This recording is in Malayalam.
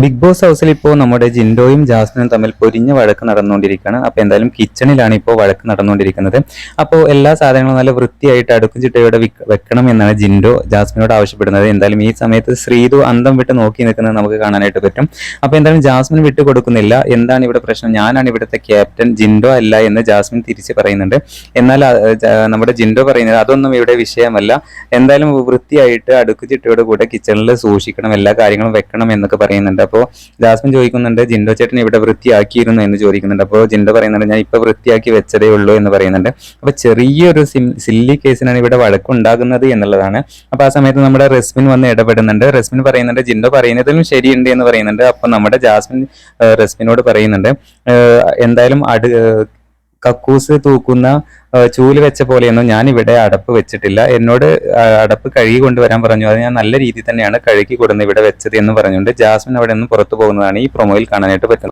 ബിഗ് ബോസ് ഹൗസിൽ ഇപ്പോൾ നമ്മുടെ ജിൻഡോയും ജാസ്മിനും തമ്മിൽ പൊരിഞ്ഞ വഴക്ക് നടന്നുകൊണ്ടിരിക്കുകയാണ്. അപ്പോൾ എന്തായാലും കിച്ചണിലാണ് ഇപ്പോൾ വഴക്ക് നടന്നുകൊണ്ടിരിക്കുന്നത്. അപ്പോൾ എല്ലാ സാധനങ്ങളും നല്ല വൃത്തിയായിട്ട് അടുക്കും ചിട്ടയോടെ വെക്കണം എന്നാണ് ജിൻഡോ ജാസ്മിനോട് ആവശ്യപ്പെടുന്നത്. എന്തായാലും ഈ സമയത്ത് ശ്രീതു അന്തം വിട്ട് നോക്കി നിൽക്കുന്നത് നമുക്ക് കാണാനായിട്ട് പറ്റും. അപ്പോൾ എന്തായാലും ജാസ്മിൻ വിട്ടു കൊടുക്കുന്നില്ല. എന്താണ് ഇവിടെ പ്രശ്നം? ഞാനാണ് ഇവിടുത്തെ ക്യാപ്റ്റൻ ജിൻഡോ അല്ല എന്ന് ജാസ്മിൻ തിരിച്ച് പറയുന്നുണ്ട്. എന്നാൽ നമ്മുടെ ജിൻഡോ പറയുന്നത് അതൊന്നും ഇവിടെ വിഷയമല്ല. എന്തായാലും വൃത്തിയായിട്ട് അടുക്കു ചിട്ടയോട് കൂടെ കിച്ചണിൽ സൂക്ഷിക്കണം എല്ലാ കാര്യങ്ങളും വെക്കണം എന്നൊക്കെ പറയുന്നുണ്ട്. അപ്പോൾ ജാസ്മിൻ ചോദിക്കുന്നുണ്ട് ജിൻഡോ ചേട്ടൻ ഇവിടെ വൃത്തിയാക്കിയിരുന്നു എന്ന് ചോദിക്കുന്നുണ്ട്. അപ്പോൾ ജിൻഡോ പറയുന്നുണ്ട് ഞാൻ ഇപ്പോൾ വൃത്തിയാക്കി വെച്ചതേ ഉള്ളൂ എന്ന് പറയുന്നുണ്ട്. അപ്പോൾ ചെറിയൊരു സില്ലി കേസിനാണ് ഇവിടെ വഴക്കുണ്ടാകുന്നത് എന്നുള്ളതാണ്. അപ്പോൾ ആ സമയത്ത് നമ്മുടെ റെസ്മിൻ വന്ന് ഇടപെടുന്നുണ്ട്. റെസ്മിൻ പറയുന്നുണ്ട് ജിൻഡോ പറയുന്നതിലും ശരിയുണ്ട് എന്ന് പറയുന്നുണ്ട്. അപ്പോൾ നമ്മുടെ ജാസ്മിൻ റെസ്മിനോട് പറയുന്നുണ്ട് എന്തായാലും അടു കക്കൂസ് തൂക്കുന്ന ചൂൽ വെച്ച പോലെയൊന്നും ഞാൻ ഇവിടെ അടപ്പ് വെച്ചിട്ടില്ല. എന്നോട് അടപ്പ് കഴുകി കൊണ്ടുവരാൻ പറഞ്ഞു. അത് ഞാൻ നല്ല രീതിയിൽ തന്നെയാണ് കഴുകി കൊടുന്ന് ഇവിടെ വെച്ചത് എന്ന് പറഞ്ഞുകൊണ്ട്. ജാസ്മിൻ അവിടെ നിന്ന് പുറത്തു പോകുന്നതാണ് ഈ പ്രൊമോയിൽ കാണാനായിട്ട് പറ്റുന്നത്.